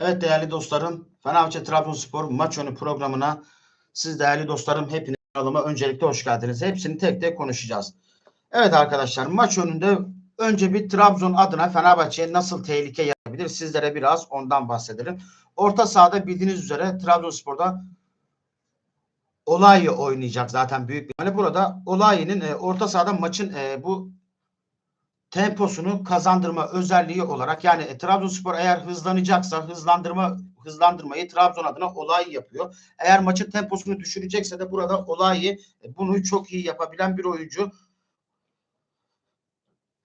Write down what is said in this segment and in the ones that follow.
Evet değerli dostlarım, Fenerbahçe Trabzonspor maç önü programına siz değerli dostlarım hepiniz kanalıma öncelikle hoş geldiniz. Hepsini tek tek konuşacağız. Evet arkadaşlar maç önünde önce bir Trabzon adına Fenerbahçe'ye nasıl tehlike yaratabilir sizlere biraz ondan bahsedelim. Orta sahada bildiğiniz üzere Trabzonspor'da Olay'ı oynayacak zaten büyük bir hani burada Olay'ın e, orta sahada maçın e, bu temposunu kazandırma özelliği olarak yani e, Trabzonspor eğer hızlanacaksa hızlandırma hızlandırmayı Trabzon adına olay yapıyor. Eğer maçın temposunu düşürecekse de burada olayı e, bunu çok iyi yapabilen bir oyuncu.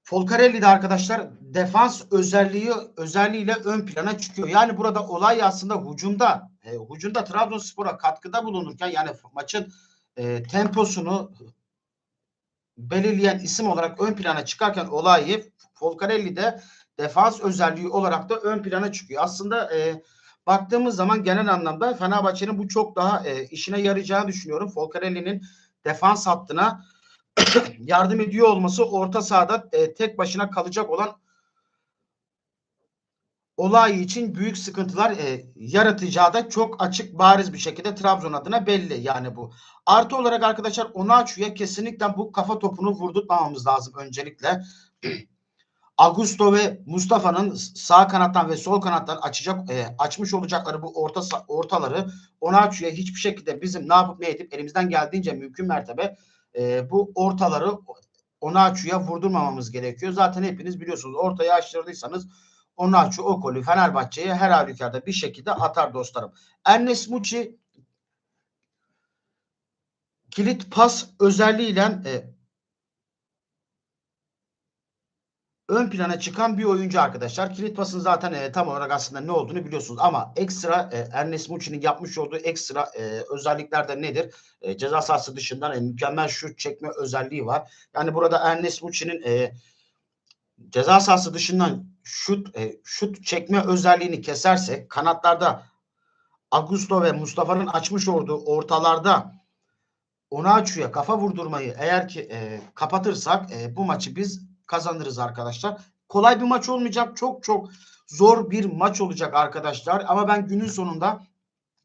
Folcarelli de arkadaşlar defans özelliği özelliğiyle ön plana çıkıyor. Yani burada olay aslında hucumda e, hucumda Trabzonspor'a katkıda bulunurken yani maçın e, temposunu belirleyen isim olarak ön plana çıkarken olayı Folcarelli de defans özelliği olarak da ön plana çıkıyor. Aslında e, baktığımız zaman genel anlamda Fenerbahçe'nin bu çok daha e, işine yarayacağını düşünüyorum. Folcarelli'nin defans hattına yardım ediyor olması orta sahada e, tek başına kalacak olan olay için büyük sıkıntılar e, yaratacağı da çok açık bariz bir şekilde Trabzon adına belli yani bu. Artı olarak arkadaşlar Onaçu'ya kesinlikle bu kafa topunu vurdurtmamamız lazım öncelikle. Augusto ve Mustafa'nın sağ kanattan ve sol kanattan açacak e, açmış olacakları bu orta ortaları Onaçu'ya hiçbir şekilde bizim ne yapıp ne edip elimizden geldiğince mümkün mertebe e, bu ortaları Onaçu'ya vurdurmamamız gerekiyor. Zaten hepiniz biliyorsunuz ortaya açtırdıysanız Onaçu o golü Fenerbahçe'ye her halükarda bir şekilde atar dostlarım. Ernest Muçi kilit pas özelliğiyle e, ön plana çıkan bir oyuncu arkadaşlar. Kilit pasın zaten e, tam olarak aslında ne olduğunu biliyorsunuz ama ekstra e, Ernest Muçi'nin yapmış olduğu ekstra e, özellikler de nedir? E, ceza sahası dışından e, mükemmel şut çekme özelliği var. Yani burada Ernest Muçi'nin e, ceza sahası dışından şut e, şut çekme özelliğini kesersek kanatlarda Augusto ve Mustafa'nın açmış olduğu ortalarda Onaçu'ya kafa vurdurmayı eğer ki e, kapatırsak e, bu maçı biz kazanırız arkadaşlar. Kolay bir maç olmayacak. Çok çok zor bir maç olacak arkadaşlar. Ama ben günün sonunda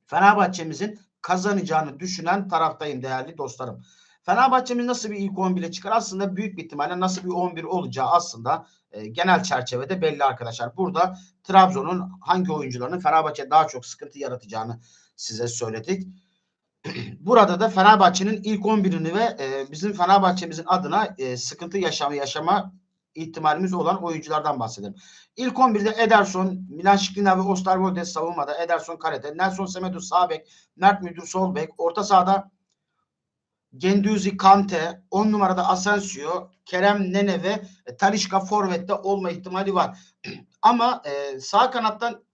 Fenerbahçe'mizin kazanacağını düşünen taraftayım değerli dostlarım. Fenerbahçe'miz nasıl bir ilk 11'e çıkar? Aslında büyük bir ihtimalle nasıl bir 11 olacağı aslında e, genel çerçevede belli arkadaşlar. Burada Trabzon'un hangi oyuncularının Fenerbahçe daha çok sıkıntı yaratacağını size söyledik. Burada da Fenerbahçe'nin ilk 11'ini ve e, bizim Fenerbahçe'mizin adına e, sıkıntı yaşama yaşama ihtimalimiz olan oyunculardan bahsedelim. İlk 11'de Ederson, Milan Skriniar ve Osterwolde savunmada. Ederson karete, Nelson Semedo sağ bek, Mert Müdür sol bek. Orta sahada Genduzi Kante, 10 numarada Asensio, Kerem Nene ve e, Talişka Forvet'te olma ihtimali var. Ama e, sağ kanattan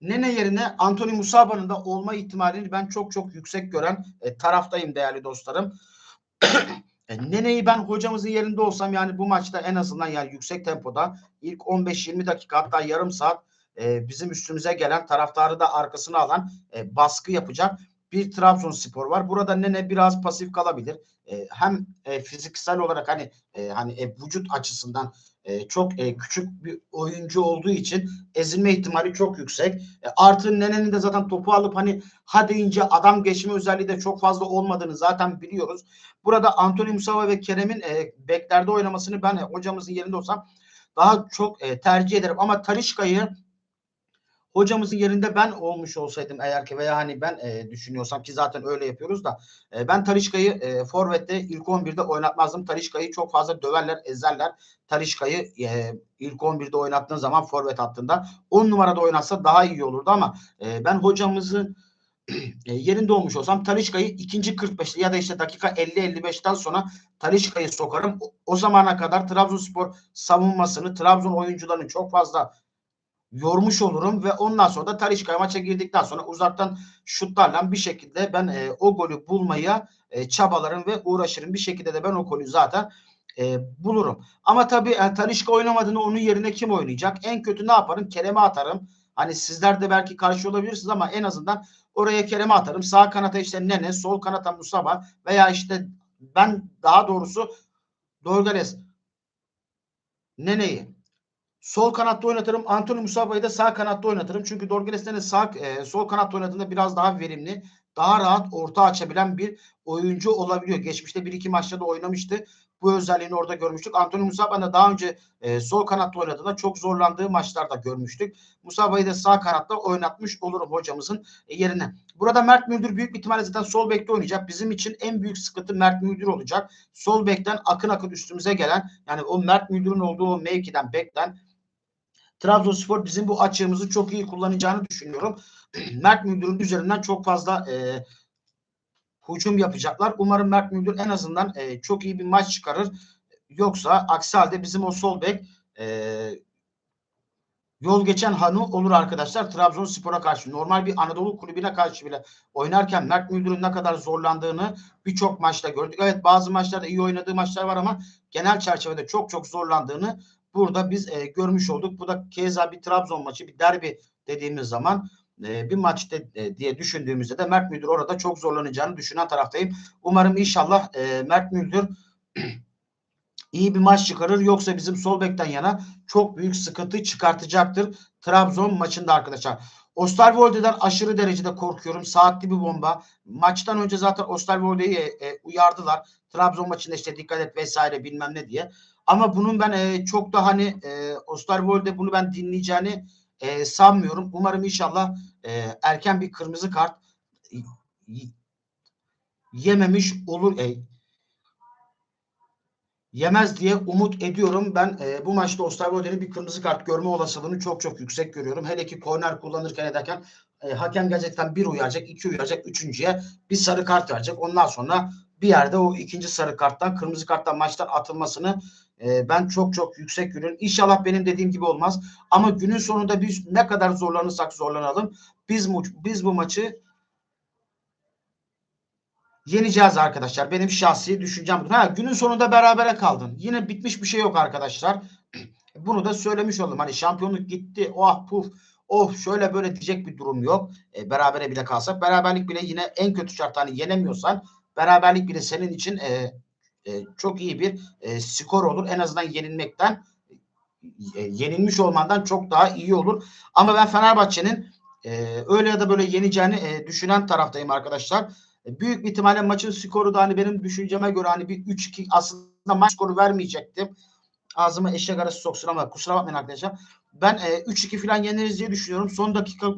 Nene yerine Anthony Musaba'nın da olma ihtimalini ben çok çok yüksek gören e, taraftayım değerli dostlarım. e, Nene'yi ben hocamızın yerinde olsam yani bu maçta en azından yani yüksek tempoda ilk 15-20 dakika hatta yarım saat e, bizim üstümüze gelen taraftarı da arkasına alan e, baskı yapacak bir Trabzonspor var. Burada Nene biraz pasif kalabilir. E, hem e, fiziksel olarak hani e, hani e, vücut açısından e, çok e, küçük bir oyuncu olduğu için ezilme ihtimali çok yüksek. E, artı Nene'nin de zaten topu alıp hani ha deyince adam geçme özelliği de çok fazla olmadığını zaten biliyoruz. Burada Anthony Musawa ve Kerem'in e, beklerde oynamasını ben e, hocamızın yerinde olsam daha çok e, tercih ederim. Ama Tarişka'yı hocamızın yerinde ben olmuş olsaydım eğer ki veya hani ben e, düşünüyorsam ki zaten öyle yapıyoruz da e, ben Talişka'yı e, Forvet'te ilk 11'de oynatmazdım. Talişka'yı çok fazla döverler, ezerler. Talişka'yı e, ilk 11'de oynattığın zaman Forvet hattında 10 numarada oynatsa daha iyi olurdu ama e, ben hocamızın e, yerinde olmuş olsam Talişka'yı ikinci 45'te ya da işte dakika 50-55'ten sonra Talişka'yı sokarım. O, o zamana kadar Trabzonspor savunmasını, Trabzon oyuncularını çok fazla yormuş olurum ve ondan sonra da Talişka maça girdikten sonra uzaktan şutlarla bir şekilde ben e, o golü bulmaya e, çabalarım ve uğraşırım. Bir şekilde de ben o golü zaten e, bulurum. Ama tabii e, Talişka oynamadığını onun yerine kim oynayacak? En kötü ne yaparım? Kerem'e atarım. Hani sizler de belki karşı olabilirsiniz ama en azından oraya Kerem'e atarım. Sağ kanata işte Nene, sol kanata Musaba veya işte ben daha doğrusu Dorgales Nene'yi Sol kanatta oynatırım. Antonio Musaba'yı da sağ kanatta oynatırım. Çünkü Dorgeles'ten de sağ, e, sol kanatta oynadığında biraz daha verimli, daha rahat orta açabilen bir oyuncu olabiliyor. Geçmişte bir iki maçta da oynamıştı. Bu özelliğini orada görmüştük. Antonio Musaba'nın da daha önce e, sol kanatta oynadığında çok zorlandığı maçlarda görmüştük. Musaba'yı da sağ kanatta oynatmış olurum hocamızın e, yerine. Burada Mert Müldür büyük ihtimalle zaten sol bekte oynayacak. Bizim için en büyük sıkıntı Mert Müldür olacak. Sol bekten akın akın üstümüze gelen yani o Mert Müldür'ün olduğu o mevkiden bekten Trabzonspor bizim bu açığımızı çok iyi kullanacağını düşünüyorum. Mert Müldür'ün üzerinden çok fazla e, hücum yapacaklar. Umarım Mert Müldür en azından e, çok iyi bir maç çıkarır. Yoksa aksi halde bizim o sol bek e, yol geçen Hanu olur arkadaşlar Trabzonspor'a karşı. Normal bir Anadolu kulübüne karşı bile oynarken Mert Müldür'ün ne kadar zorlandığını birçok maçta gördük. Evet bazı maçlarda iyi oynadığı maçlar var ama genel çerçevede çok çok zorlandığını burada biz e, görmüş olduk. Bu da keza bir Trabzon maçı, bir derbi dediğimiz zaman e, bir maçta e, diye düşündüğümüzde de Mert Müldür orada çok zorlanacağını düşünen taraftayım. Umarım inşallah e, Mert Müldür iyi bir maç çıkarır. Yoksa bizim sol bekten yana çok büyük sıkıntı çıkartacaktır. Trabzon maçında arkadaşlar. Osterwolde'den aşırı derecede korkuyorum. Saatli bir bomba. Maçtan önce zaten Osterwolde'yi e, e, uyardılar. Trabzon maçında işte dikkat et vesaire bilmem ne diye. Ama bunun ben e, çok da hani e, Osterwolde bunu ben dinleyeceğini e, sanmıyorum. Umarım inşallah e, erken bir kırmızı kart yememiş olur. E, yemez diye umut ediyorum. Ben e, bu maçta Osterwolde'nin bir kırmızı kart görme olasılığını çok çok yüksek görüyorum. Hele ki korner kullanırken ederken e, hakem gerçekten bir uyaracak, iki uyaracak, üçüncüye bir sarı kart verecek. Ondan sonra bir yerde o ikinci sarı karttan, kırmızı karttan maçtan atılmasını e, ben çok çok yüksek görüyorum. İnşallah benim dediğim gibi olmaz. Ama günün sonunda biz ne kadar zorlanırsak zorlanalım. Biz biz bu maçı yeneceğiz arkadaşlar. Benim şahsi düşüncem. bu. Ha, günün sonunda berabere kaldın. Yine bitmiş bir şey yok arkadaşlar. Bunu da söylemiş oldum. Hani şampiyonluk gitti. Oh puf. Oh şöyle böyle diyecek bir durum yok. E, berabere bile kalsak. Beraberlik bile yine en kötü şart hani yenemiyorsan beraberlik bile senin için e, e, çok iyi bir e, skor olur. En azından yenilmekten e, yenilmiş olmandan çok daha iyi olur. Ama ben Fenerbahçe'nin e, öyle ya da böyle yeneceğini e, düşünen taraftayım arkadaşlar. E, büyük bir ihtimalle maçın skoru da hani benim düşünceme göre hani bir 3-2 aslında maç skoru vermeyecektim. Ağzıma eşek arası soksun ama kusura bakmayın arkadaşlar. Ben e, 3-2 falan yeneriz diye düşünüyorum. Son dakika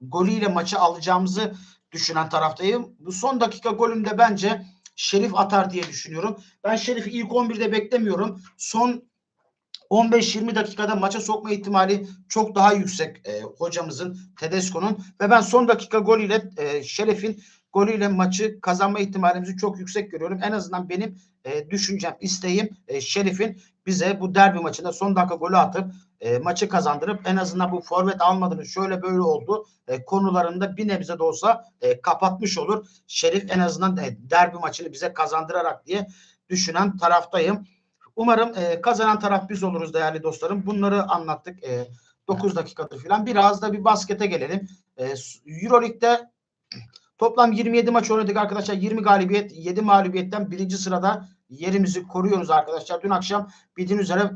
golüyle maçı alacağımızı düşünen taraftayım. Bu son dakika golünde bence Şerif atar diye düşünüyorum. Ben Şerif'i ilk 11'de beklemiyorum. Son 15-20 dakikada maça sokma ihtimali çok daha yüksek e, hocamızın Tedesco'nun ve ben son dakika golüyle e, Şeref'in golüyle maçı kazanma ihtimalimizi çok yüksek görüyorum. En azından benim e, düşüncem, isteğim e, Şerif'in bize bu derbi maçında son dakika golü atıp e, maçı kazandırıp en azından bu forvet almadınız şöyle böyle oldu e, konularında bir nebze de olsa e, kapatmış olur. Şerif en azından e, derbi maçını bize kazandırarak diye düşünen taraftayım. Umarım e, kazanan taraf biz oluruz değerli dostlarım. Bunları anlattık. E, 9 dakikadır falan. Biraz da bir baskete gelelim. E, Euroleague'de toplam 27 maç oynadık arkadaşlar. 20 galibiyet, 7 mağlubiyetten birinci sırada yerimizi koruyoruz arkadaşlar. Dün akşam bildiğiniz üzere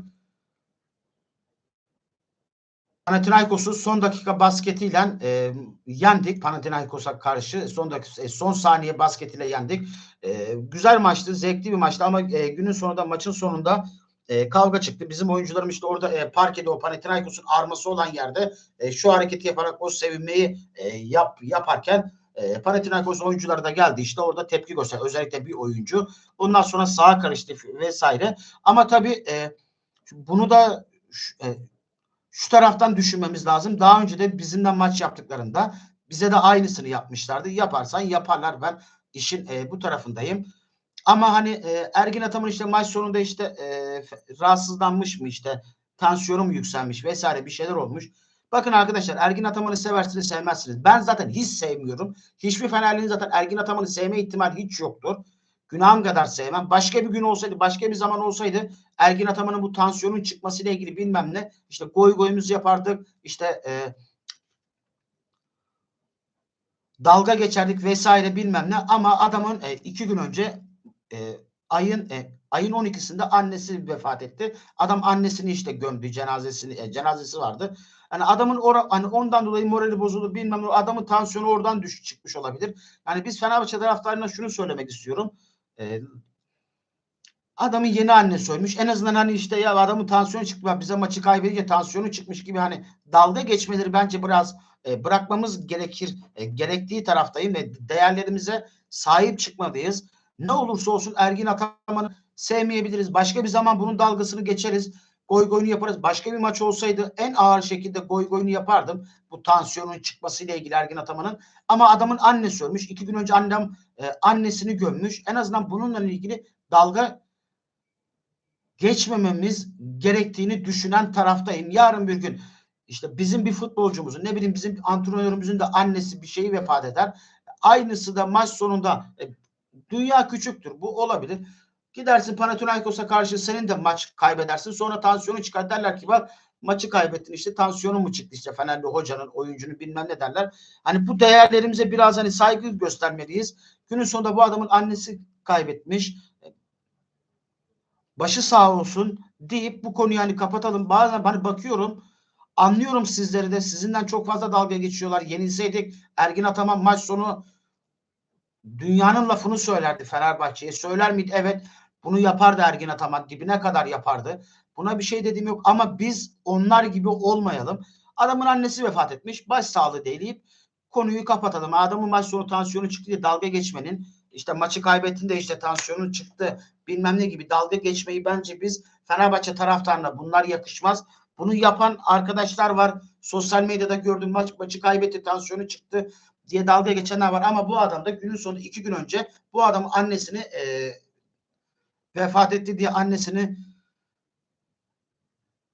Panathinaikos'u son dakika basketiyle e, yendik. Panathinaikos'a karşı son dakika e, son saniye basketiyle yendik. E, güzel maçtı, zevkli bir maçtı ama e, günün sonunda maçın sonunda e, kavga çıktı. Bizim oyuncularım işte orada e, parkede o Panathinaikos'un arması olan yerde e, şu hareketi yaparak o sevinmeyi e, yap yaparken e, Panathinaikos oyuncuları da geldi işte orada tepki göster. Özellikle bir oyuncu. Ondan sonra sağa karıştı vesaire. Ama tabii e, bunu da e, şu taraftan düşünmemiz lazım. Daha önce de bizimle maç yaptıklarında bize de aynısını yapmışlardı. Yaparsan yaparlar. Ben işin e, bu tarafındayım. Ama hani e, Ergin Ataman işte maç sonunda işte e, rahatsızlanmış mı işte tansiyonu mu yükselmiş vesaire bir şeyler olmuş. Bakın arkadaşlar Ergin Ataman'ı seversiniz sevmezsiniz. Ben zaten hiç sevmiyorum. Hiçbir Fenerli'nin zaten Ergin Ataman'ı sevme ihtimali hiç yoktur. Günahım kadar sevmem. Başka bir gün olsaydı, başka bir zaman olsaydı Ergin Ataman'ın bu tansiyonun çıkmasıyla ilgili bilmem ne işte goy goyumuzu yapardık. İşte e, dalga geçerdik vesaire bilmem ne ama adamın e, iki gün önce e, ayın e, ayın 12'sinde annesi vefat etti. Adam annesini işte gömdü cenazesini e, cenazesi vardı. Hani adamın ora, hani ondan dolayı morali bozuldu bilmem ne adamın tansiyonu oradan düş çıkmış olabilir. Yani biz Fenerbahçe taraftarına şunu söylemek istiyorum. E, adamın yeni annesi ölmüş. En azından hani işte ya adamın tansiyonu çıktı. Bize maçı kaybedince tansiyonu çıkmış gibi hani dalga geçmeleri bence biraz e, bırakmamız gerekir. E, gerektiği taraftayım ve değerlerimize sahip çıkmalıyız. Ne olursa olsun Ergin Ataman'ı sevmeyebiliriz. Başka bir zaman bunun dalgasını geçeriz. Goy goyunu yaparız. Başka bir maç olsaydı en ağır şekilde goy goyunu yapardım. Bu tansiyonun çıkmasıyla ilgili Ergin Ataman'ın. Ama adamın annesi ölmüş. İki gün önce annem e, annesini gömmüş. En azından bununla ilgili dalga geçmememiz gerektiğini düşünen taraftayım. Yarın bir gün işte bizim bir futbolcumuzun ne bileyim bizim antrenörümüzün de annesi bir şeyi vefat eder. Aynısı da maç sonunda e, dünya küçüktür. Bu olabilir. Gidersin Panathinaikos'a karşı senin de maç kaybedersin. Sonra tansiyonu çıkar derler ki bak maçı kaybettin işte tansiyonu mu çıktı işte Fenerli hocanın oyuncunun bilmem ne derler. Hani bu değerlerimize biraz hani saygı göstermeliyiz. Günün sonunda bu adamın annesi kaybetmiş. Başı sağ olsun deyip bu konuyu hani kapatalım. Bazen hani bakıyorum anlıyorum sizleri de sizinden çok fazla dalga geçiyorlar. Yenilseydik Ergin Ataman maç sonu dünyanın lafını söylerdi Fenerbahçe'ye. Söyler miydi? Evet. Bunu yapardı Ergin Ataman. Dibine kadar yapardı. Buna bir şey dediğim yok ama biz onlar gibi olmayalım. Adamın annesi vefat etmiş. Baş sağlığı deyip konuyu kapatalım. Adamın maç sonu tansiyonu çıktı diye dalga geçmenin işte maçı kaybettiğinde işte tansiyonu çıktı bilmem ne gibi dalga geçmeyi bence biz Fenerbahçe taraftarına bunlar yakışmaz. Bunu yapan arkadaşlar var. Sosyal medyada gördüm maç maçı kaybetti tansiyonu çıktı diye dalga geçenler var ama bu adam da günün sonunda iki gün önce bu adamın annesini e, vefat etti diye annesini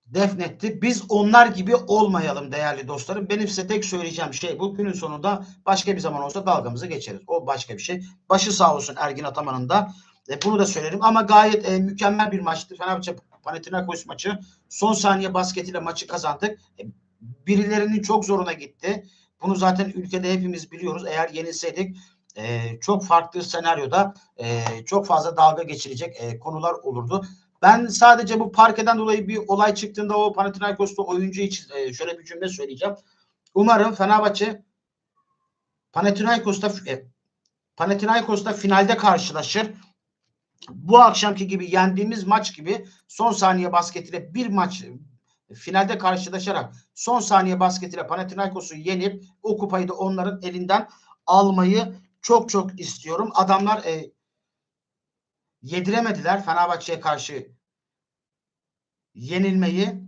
defnetti. Biz onlar gibi olmayalım değerli dostlarım. Benim size tek söyleyeceğim şey bu. Günün sonunda başka bir zaman olsa dalgamızı geçeriz. O başka bir şey. Başı sağ olsun Ergin Ataman'ın da. E, bunu da söylerim ama gayet e, mükemmel bir maçtı. Fenerbahçe Panathinaikos maçı. Son saniye basketiyle maçı kazandık. E, birilerinin çok zoruna gitti. Bunu zaten ülkede hepimiz biliyoruz. Eğer yenilseydik e, çok farklı senaryoda e, çok fazla dalga geçirecek e, konular olurdu. Ben sadece bu parkeden dolayı bir olay çıktığında o Panathinaikos'ta oyuncu için e, şöyle bir cümle söyleyeceğim. Umarım Fenerbahçe Panathinaikos'ta e, Panathinaikos'ta finalde karşılaşır. Bu akşamki gibi yendiğimiz maç gibi son saniye basketiyle bir maç finalde karşılaşarak son saniye basketiyle Panathinaikos'u yenip o kupayı da onların elinden almayı çok çok istiyorum. Adamlar e, yediremediler Fenerbahçe'ye karşı yenilmeyi.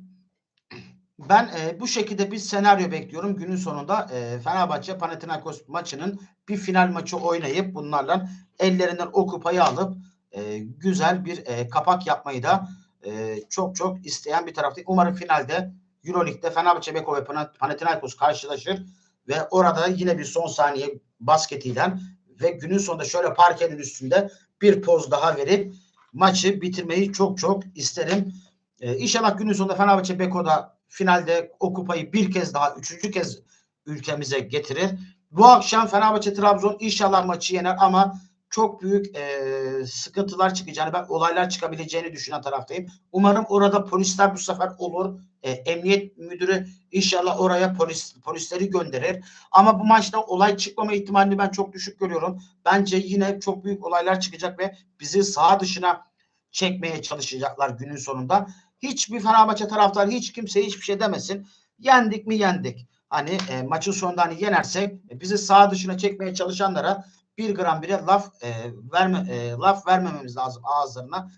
Ben e, bu şekilde bir senaryo bekliyorum. Günün sonunda e, Fenerbahçe Panathinaikos maçının bir final maçı oynayıp bunlarla ellerinden o kupayı alıp e, güzel bir e, kapak yapmayı da e, çok çok isteyen bir taraftayım. Umarım finalde Euroleague'de Fenerbahçe Beko ve Panathinaikos karşılaşır ve orada yine bir son saniye basketiyle ve günün sonunda şöyle parkenin üstünde bir poz daha verip maçı bitirmeyi çok çok isterim. Ee, inşallah günün sonunda Fenerbahçe Beko'da finalde o kupayı bir kez daha üçüncü kez ülkemize getirir. Bu akşam Fenerbahçe Trabzon inşallah maçı yener ama çok büyük e, sıkıntılar çıkacağını ben olaylar çıkabileceğini düşünen taraftayım. Umarım orada polisler bu sefer olur. E, emniyet müdürü inşallah oraya polis polisleri gönderir. Ama bu maçta olay çıkmama ihtimalini ben çok düşük görüyorum. Bence yine çok büyük olaylar çıkacak ve bizi sağ dışına çekmeye çalışacaklar günün sonunda. Hiçbir Fenerbahçe taraftarı hiç kimse hiçbir şey demesin. Yendik mi yendik. Hani e, maçın sonunda hani yenersek e, bizi sağ dışına çekmeye çalışanlara bir gram bile laf e, verme e, laf vermememiz lazım ağızlarına.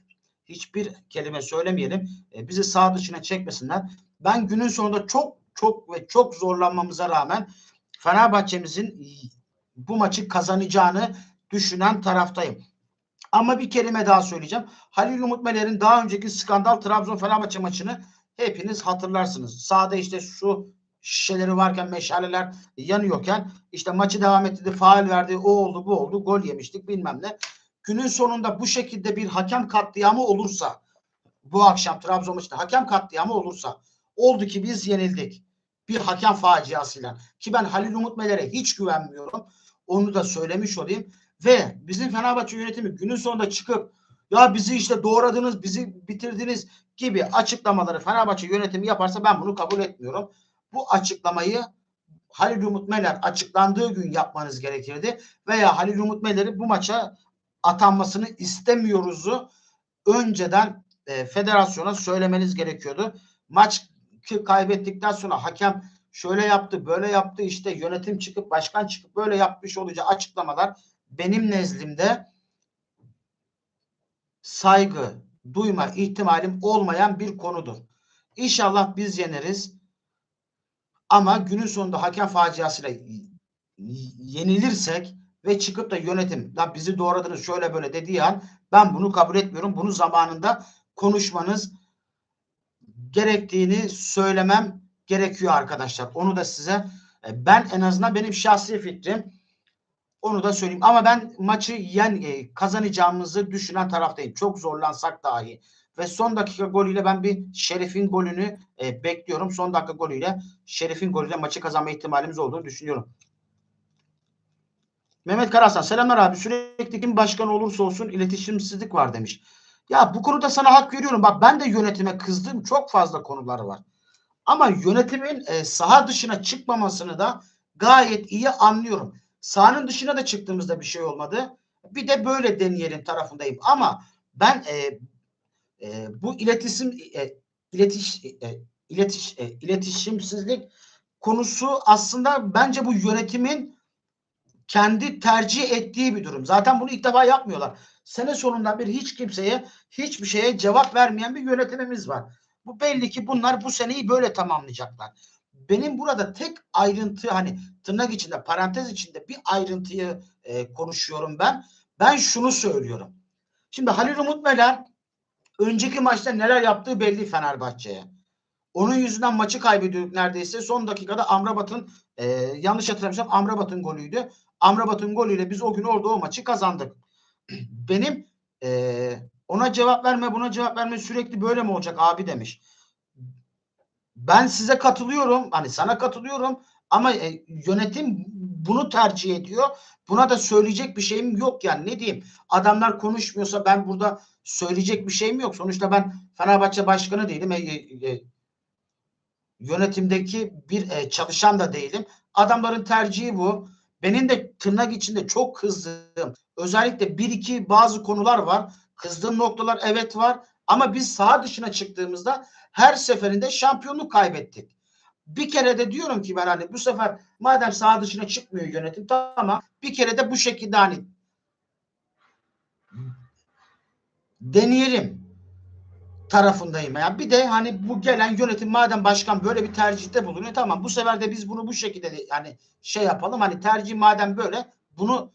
Hiçbir kelime söylemeyelim. E, bizi sağ dışına çekmesinler. Ben günün sonunda çok çok ve çok zorlanmamıza rağmen Fenerbahçe'mizin bu maçı kazanacağını düşünen taraftayım. Ama bir kelime daha söyleyeceğim. Halil Umut Meler'in daha önceki skandal Trabzon Fenerbahçe maçını hepiniz hatırlarsınız. Sağda işte şu şişeleri varken meşaleler yanıyorken işte maçı devam ettirdi, faal verdi, o oldu, bu oldu, gol yemiştik bilmem ne. Günün sonunda bu şekilde bir hakem katliamı olursa bu akşam Trabzon maçında hakem katliamı olursa oldu ki biz yenildik. Bir hakem faciasıyla ki ben Halil Umut Meler'e hiç güvenmiyorum. Onu da söylemiş olayım. Ve bizim Fenerbahçe yönetimi günün sonunda çıkıp Ya bizi işte doğradınız, bizi bitirdiniz gibi açıklamaları Fenerbahçe yönetimi yaparsa ben bunu kabul etmiyorum. Bu açıklamayı Halil Umut Meler açıklandığı gün yapmanız gerekirdi. Veya Halil Umut Meler'i bu maça atanmasını istemiyoruzu önceden e, federasyona söylemeniz gerekiyordu. Maç kaybettikten sonra hakem şöyle yaptı, böyle yaptı işte yönetim çıkıp başkan çıkıp böyle yapmış olacağı açıklamalar benim nezdimde saygı duyma ihtimalim olmayan bir konudur. İnşallah biz yeneriz. Ama günün sonunda hakem faciasıyla yenilirsek ve çıkıp da yönetim la bizi doğradınız şöyle böyle dediği an ben bunu kabul etmiyorum. Bunu zamanında konuşmanız gerektiğini söylemem gerekiyor arkadaşlar. Onu da size e, ben en azından benim şahsi fikrim onu da söyleyeyim. Ama ben maçı yen e, kazanacağımızı düşünen taraftayım. Çok zorlansak dahi. Ve son dakika golüyle ben bir Şerif'in golünü e, bekliyorum. Son dakika golüyle Şerif'in golüyle maçı kazanma ihtimalimiz olduğunu düşünüyorum. Mehmet Karasan selamlar abi. Sürekli kim başkan olursa olsun iletişimsizlik var demiş. Ya bu konuda sana hak veriyorum. Bak ben de yönetime kızdığım çok fazla konuları var. Ama yönetimin e, saha dışına çıkmamasını da gayet iyi anlıyorum. Sahanın dışına da çıktığımızda bir şey olmadı. Bir de böyle deneyelim tarafındayım. Ama ben e, e, bu iletişim e, iletiş, e, iletiş, e, iletişimsizlik konusu aslında bence bu yönetimin kendi tercih ettiği bir durum. Zaten bunu ilk defa yapmıyorlar. Sene sonundan beri hiç kimseye hiçbir şeye cevap vermeyen bir yönetimimiz var. Bu belli ki bunlar bu seneyi böyle tamamlayacaklar. Benim burada tek ayrıntı hani tırnak içinde parantez içinde bir ayrıntıyı e, konuşuyorum ben. Ben şunu söylüyorum. Şimdi Halil Umut Meler önceki maçta neler yaptığı belli Fenerbahçe'ye. Onun yüzünden maçı kaybediyorduk neredeyse. Son dakikada Amrabat'ın e, yanlış hatırlamıyorsam Amrabat'ın golüydü. Amrabat'ın golüyle biz o gün orada o maçı kazandık. Benim e, ona cevap verme buna cevap verme sürekli böyle mi olacak abi demiş. Ben size katılıyorum. Hani sana katılıyorum. Ama e, yönetim bunu tercih ediyor. Buna da söyleyecek bir şeyim yok yani ne diyeyim. Adamlar konuşmuyorsa ben burada söyleyecek bir şeyim yok. Sonuçta ben Fenerbahçe başkanı değilim. E, e, e, yönetimdeki bir e, çalışan da değilim. Adamların tercihi bu. Benim de tırnak içinde çok kızdığım özellikle bir iki bazı konular var. Kızdığım noktalar evet var. Ama biz saha dışına çıktığımızda her seferinde şampiyonluk kaybettik. Bir kere de diyorum ki ben hani bu sefer madem saha dışına çıkmıyor yönetim tamam bir kere de bu şekilde hani deneyelim tarafındayım. Yani bir de hani bu gelen yönetim madem başkan böyle bir tercihte bulunuyor tamam bu sefer de biz bunu bu şekilde de, hani şey yapalım hani tercih madem böyle bunu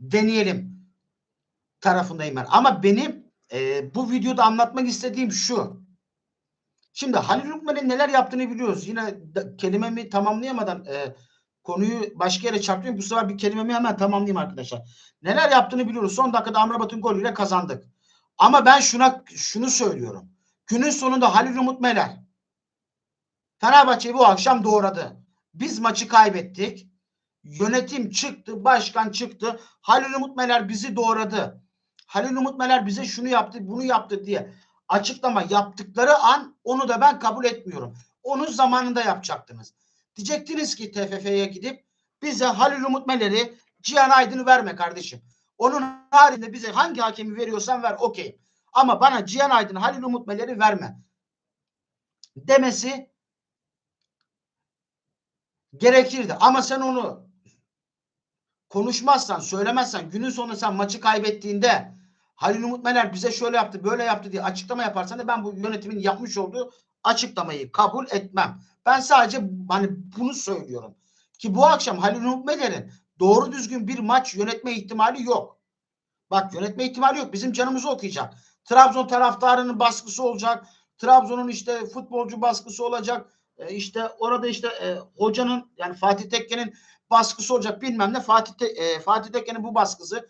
deneyelim tarafındayım ben. Ama benim e, bu videoda anlatmak istediğim şu. Şimdi Halil Ülkmen'in neler yaptığını biliyoruz. Yine da, kelimemi tamamlayamadan e, konuyu başka yere çarpıyorum. Bu sefer bir kelimemi hemen tamamlayayım arkadaşlar. Neler yaptığını biliyoruz. Son dakikada Amrabat'ın golüyle kazandık. Ama ben şuna şunu söylüyorum. Günün sonunda Halil Umut Meler Fenerbahçe'yi bu akşam doğradı. Biz maçı kaybettik. Yönetim çıktı, başkan çıktı. Halil Umut Meler bizi doğradı. Halil Umut Meler bize şunu yaptı, bunu yaptı diye açıklama yaptıkları an onu da ben kabul etmiyorum. Onu zamanında yapacaktınız. Diyecektiniz ki TFF'ye gidip bize Halil Umut Meler'i Cihan Aydın'ı verme kardeşim. Onun haricinde bize hangi hakemi veriyorsan ver okey. Ama bana Cihan Aydın, Halil Umut Meler'i verme. Demesi gerekirdi. Ama sen onu konuşmazsan, söylemezsen, günün sonunda sen maçı kaybettiğinde Halil Umut Meler bize şöyle yaptı, böyle yaptı diye açıklama yaparsan da ben bu yönetimin yapmış olduğu açıklamayı kabul etmem. Ben sadece hani bunu söylüyorum. Ki bu akşam Halil Umut Meler'in doğru düzgün bir maç yönetme ihtimali yok. Bak yönetme ihtimali yok. Bizim canımızı okuyacak. Trabzon taraftarının baskısı olacak. Trabzon'un işte futbolcu baskısı olacak. E işte orada işte e, hocanın yani Fatih Tekke'nin baskısı olacak bilmem ne. Fatih, Te, e, Fatih Tekke'nin bu baskısı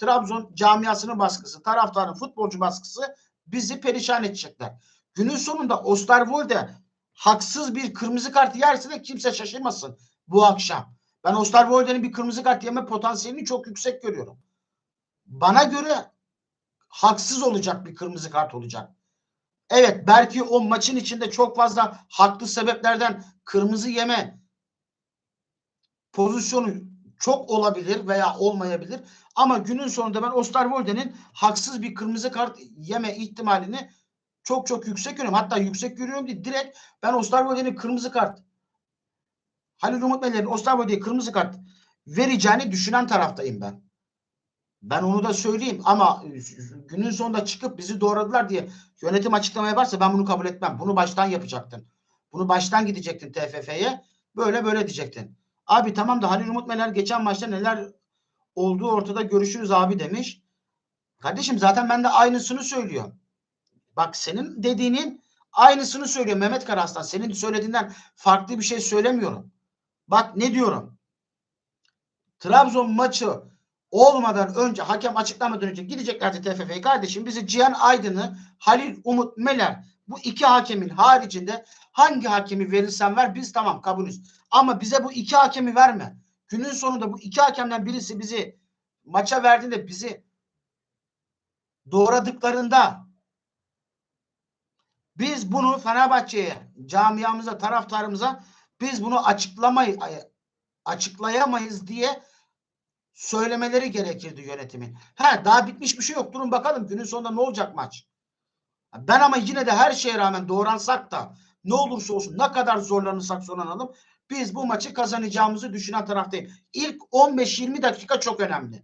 Trabzon camiasının baskısı, taraftarın futbolcu baskısı bizi perişan edecekler. Günün sonunda Osterwolde haksız bir kırmızı kart yerse de kimse şaşırmasın bu akşam. Ben Osterwolde'nin bir kırmızı kart yeme potansiyelini çok yüksek görüyorum. bana göre haksız olacak bir kırmızı kart olacak. Evet belki o maçın içinde çok fazla haklı sebeplerden kırmızı yeme pozisyonu çok olabilir veya olmayabilir. Ama günün sonunda ben Osterwolde'nin haksız bir kırmızı kart yeme ihtimalini çok çok yüksek görüyorum. Hatta yüksek görüyorum değil. Direkt ben Osterwolde'nin kırmızı kart Halil Umut Meler'in Osterwolde'ye kırmızı kart vereceğini düşünen taraftayım ben. Ben onu da söyleyeyim ama günün sonunda çıkıp bizi doğradılar diye yönetim açıklama yaparsa ben bunu kabul etmem. Bunu baştan yapacaktın. Bunu baştan gidecektin TFF'ye. Böyle böyle diyecektin. Abi tamam da Halil Umut Meler geçen maçta neler olduğu ortada görüşürüz abi demiş. Kardeşim zaten ben de aynısını söylüyorum. Bak senin dediğinin aynısını söylüyor Mehmet Karaslan. Senin söylediğinden farklı bir şey söylemiyorum. Bak ne diyorum. Trabzon maçı olmadan önce hakem açıklamadan önce gideceklerdi TFF'ye. Kardeşim bizi Cihan Aydın'ı Halil Umut Meler bu iki hakemin haricinde hangi hakemi verirsen ver biz tamam kabulüz. Ama bize bu iki hakemi verme. Günün sonunda bu iki hakemden birisi bizi maça verdiğinde bizi doğradıklarında biz bunu Fenerbahçe'ye, camiamıza, taraftarımıza biz bunu açıklamayı açıklayamayız diye söylemeleri gerekirdi yönetimin. Ha daha bitmiş bir şey yok. Durun bakalım günün sonunda ne olacak maç. Ben ama yine de her şeye rağmen doğransak da ne olursa olsun ne kadar zorlanırsak zorlanalım biz bu maçı kazanacağımızı düşünen taraftayım. İlk 15-20 dakika çok önemli.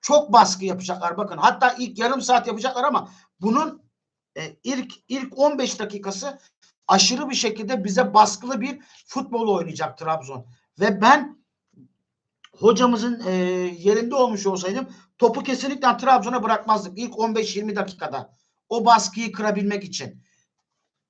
Çok baskı yapacaklar bakın. Hatta ilk yarım saat yapacaklar ama bunun e, ilk ilk 15 dakikası aşırı bir şekilde bize baskılı bir futbol oynayacak Trabzon. Ve ben hocamızın e, yerinde olmuş olsaydım topu kesinlikle Trabzon'a bırakmazdım. İlk 15-20 dakikada o baskıyı kırabilmek için.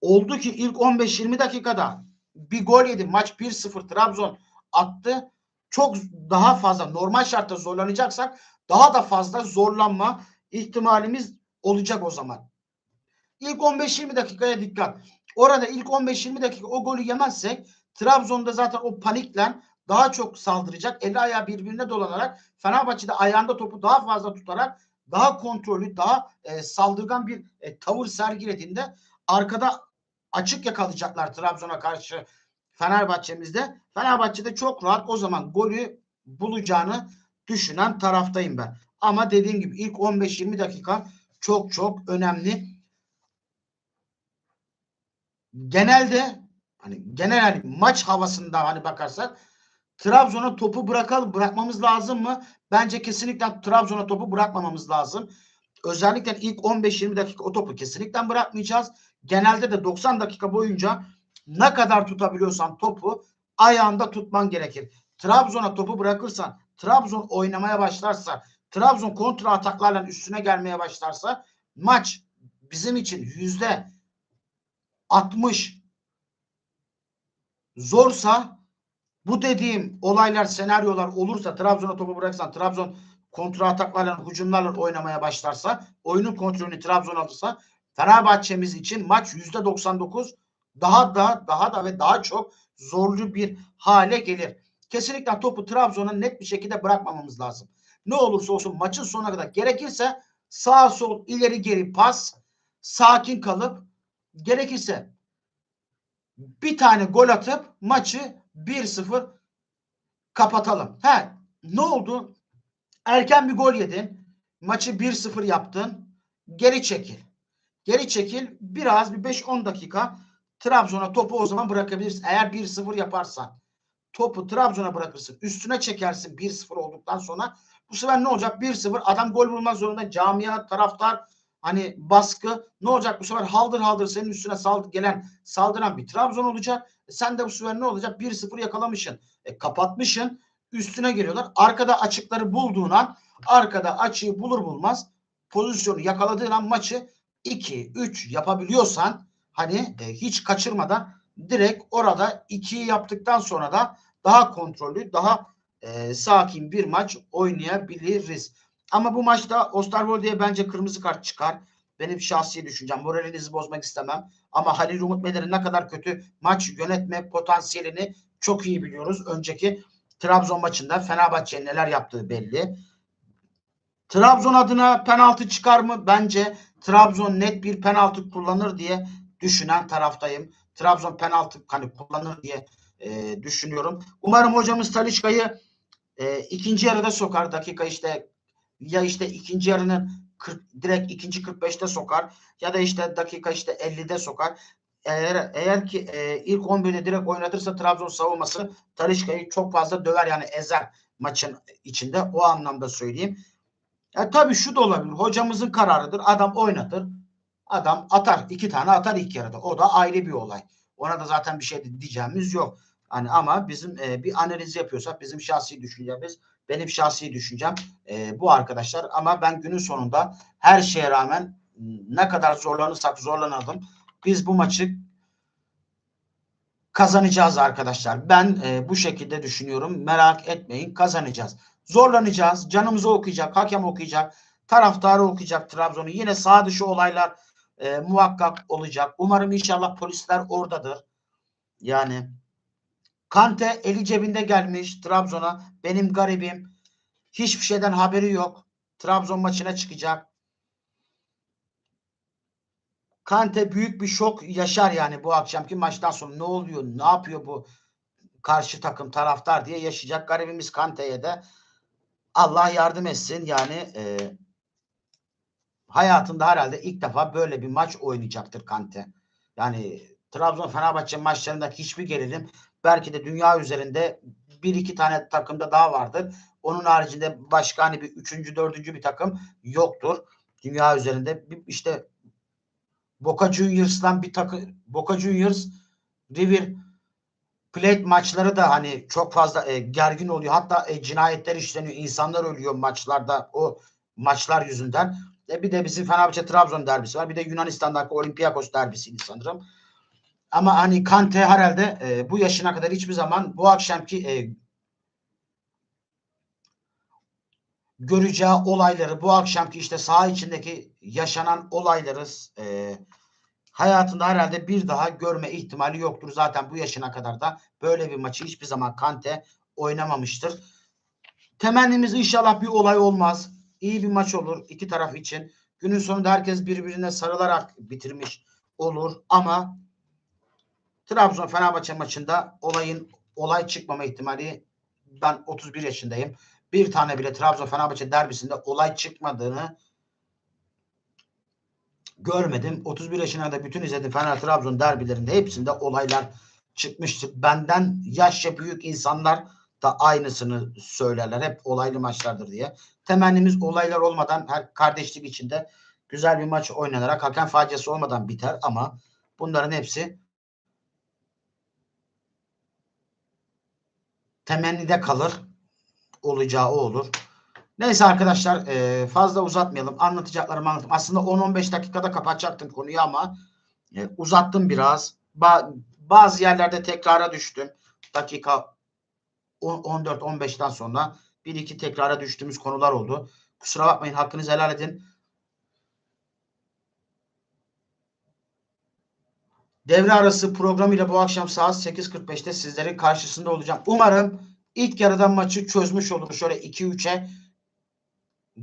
Oldu ki ilk 15-20 dakikada bir gol yedi. Maç 1-0 Trabzon attı. Çok daha fazla normal şartta zorlanacaksak daha da fazla zorlanma ihtimalimiz olacak o zaman. İlk 15-20 dakikaya dikkat. Orada ilk 15-20 dakika o golü yemezsek Trabzon'da zaten o panikle daha çok saldıracak. Eli ayağı birbirine dolanarak Fenerbahçe'de ayağında topu daha fazla tutarak daha kontrollü, daha e, saldırgan bir e, tavır sergilediğinde arkada açık yakalayacaklar Trabzon'a karşı Fenerbahçe'mizde. Fenerbahçe'de çok rahat o zaman golü bulacağını düşünen taraftayım ben. Ama dediğim gibi ilk 15-20 dakika çok çok önemli. Genelde hani genel hani maç havasında hani bakarsak Trabzon'a topu bırakalım bırakmamız lazım mı? Bence kesinlikle Trabzon'a topu bırakmamamız lazım. Özellikle ilk 15-20 dakika o topu kesinlikle bırakmayacağız. Genelde de 90 dakika boyunca ne kadar tutabiliyorsan topu ayağında tutman gerekir. Trabzon'a topu bırakırsan, Trabzon oynamaya başlarsa, Trabzon kontra ataklarla üstüne gelmeye başlarsa maç bizim için yüzde 60 zorsa bu dediğim olaylar, senaryolar olursa Trabzon'a topu bıraksan, Trabzon kontra ataklarla, hücumlarla oynamaya başlarsa, oyunun kontrolünü Trabzon alırsa Fenerbahçe'miz için maç yüzde 99 daha da daha da ve daha çok zorlu bir hale gelir. Kesinlikle topu Trabzon'a net bir şekilde bırakmamamız lazım. Ne olursa olsun maçın sonuna kadar gerekirse sağ sol ileri geri pas sakin kalıp gerekirse bir tane gol atıp maçı 1-0 kapatalım. He, ne oldu? Erken bir gol yedin. Maçı 1-0 yaptın. Geri çekil. Geri çekil. Biraz bir 5-10 dakika Trabzon'a topu o zaman bırakabilirsin. Eğer 1-0 yaparsan topu Trabzon'a bırakırsın. Üstüne çekersin 1-0 olduktan sonra. Bu sefer ne olacak? 1-0 adam gol bulmak zorunda. Camia, taraftar hani baskı ne olacak bu sefer haldır haldır senin üstüne saldır, gelen saldıran bir Trabzon olacak. E sen de bu sefer ne olacak? 1-0 yakalamışsın. E, kapatmışsın. Üstüne geliyorlar. Arkada açıkları bulduğun an arkada açığı bulur bulmaz pozisyonu yakaladığın an maçı 2-3 yapabiliyorsan hani e, hiç kaçırmadan direkt orada 2'yi yaptıktan sonra da daha kontrollü, daha e, sakin bir maç oynayabiliriz. Ama bu maçta Osterwolde'ye bence kırmızı kart çıkar. Benim şahsi düşüncem. Moralinizi bozmak istemem. Ama Halil Umut Meler'in ne kadar kötü maç yönetme potansiyelini çok iyi biliyoruz. Önceki Trabzon maçında Fenerbahçe'nin neler yaptığı belli. Trabzon adına penaltı çıkar mı? Bence Trabzon net bir penaltı kullanır diye düşünen taraftayım. Trabzon penaltı hani kullanır diye e, düşünüyorum. Umarım hocamız Talişka'yı e, ikinci yarıda sokar. Dakika işte ya işte ikinci yarının 40, direkt ikinci 45'te sokar ya da işte dakika işte 50'de sokar. Eğer eğer ki e, ilk 11'de direkt oynatırsa Trabzon savunması Talişka'yı çok fazla döver yani ezer maçın içinde. O anlamda söyleyeyim. Ya tabii şu da olabilir. Hocamızın kararıdır. Adam oynatır. Adam atar. iki tane atar ilk yarıda. O da ayrı bir olay. Ona da zaten bir şey diyeceğimiz yok. Hani ama bizim e, bir analiz yapıyorsak bizim şahsi düşüncemiz benim şahsi düşüncem e, bu arkadaşlar. Ama ben günün sonunda her şeye rağmen ne kadar zorlanırsak zorlanalım. Biz bu maçı kazanacağız arkadaşlar. Ben e, bu şekilde düşünüyorum. Merak etmeyin kazanacağız. Zorlanacağız. Canımızı okuyacak. Hakem okuyacak. Taraftarı okuyacak Trabzon'u. Yine sağ dışı olaylar e, muhakkak olacak. Umarım inşallah polisler oradadır. Yani Kante eli cebinde gelmiş Trabzon'a. Benim garibim. Hiçbir şeyden haberi yok. Trabzon maçına çıkacak. Kante büyük bir şok yaşar yani bu akşamki maçtan sonra. Ne oluyor? Ne yapıyor bu karşı takım taraftar diye yaşayacak garibimiz Kante'ye de. Allah yardım etsin. Yani e, hayatında herhalde ilk defa böyle bir maç oynayacaktır Kante. Yani Trabzon Fenerbahçe maçlarındaki hiçbir gerilim belki de dünya üzerinde bir iki tane takımda daha vardır. Onun haricinde başka hani bir üçüncü, dördüncü bir takım yoktur. Dünya üzerinde işte Boca Juniors'tan bir takım Boca Juniors River Plate maçları da hani çok fazla e, gergin oluyor. Hatta e, cinayetler işleniyor. insanlar ölüyor maçlarda o maçlar yüzünden. E, bir de bizim Fenerbahçe Trabzon derbisi var. Bir de Yunanistan'daki Olympiakos derbisiydi sanırım. Ama hani Kante herhalde e, bu yaşına kadar hiçbir zaman bu akşamki e, göreceği olayları, bu akşamki işte saha içindeki yaşanan olayları e, hayatında herhalde bir daha görme ihtimali yoktur. Zaten bu yaşına kadar da böyle bir maçı hiçbir zaman Kante oynamamıştır. Temennimiz inşallah bir olay olmaz. İyi bir maç olur iki taraf için. Günün sonunda herkes birbirine sarılarak bitirmiş olur ama Trabzon Fenerbahçe maçında olayın olay çıkmama ihtimali ben 31 yaşındayım. Bir tane bile Trabzon Fenerbahçe derbisinde olay çıkmadığını görmedim. 31 yaşına da bütün izlediğim Fener Trabzon derbilerinde hepsinde olaylar çıkmıştır. Benden yaşça büyük insanlar da aynısını söylerler. Hep olaylı maçlardır diye. Temennimiz olaylar olmadan her kardeşlik içinde güzel bir maç oynanarak hakem faciası olmadan biter ama bunların hepsi temennide kalır. Olacağı o olur. Neyse arkadaşlar e, fazla uzatmayalım. Anlatacaklarımı anlattım. Aslında 10-15 dakikada kapatacaktım konuyu ama e, uzattım biraz. Ba bazı yerlerde tekrara düştüm. Dakika 14-15'ten sonra bir iki tekrara düştüğümüz konular oldu. Kusura bakmayın hakkınızı helal edin. Devre arası programıyla bu akşam saat 8.45'te sizlerin karşısında olacağım. Umarım ilk yarıdan maçı çözmüş olur. Şöyle 2-3'e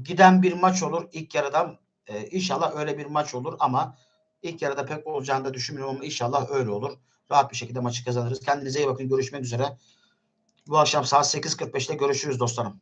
giden bir maç olur. İlk yarıdan e, inşallah öyle bir maç olur ama ilk yarıda pek olacağını da düşünmüyorum ama inşallah öyle olur. Rahat bir şekilde maçı kazanırız. Kendinize iyi bakın. Görüşmek üzere. Bu akşam saat 8.45'te görüşürüz dostlarım.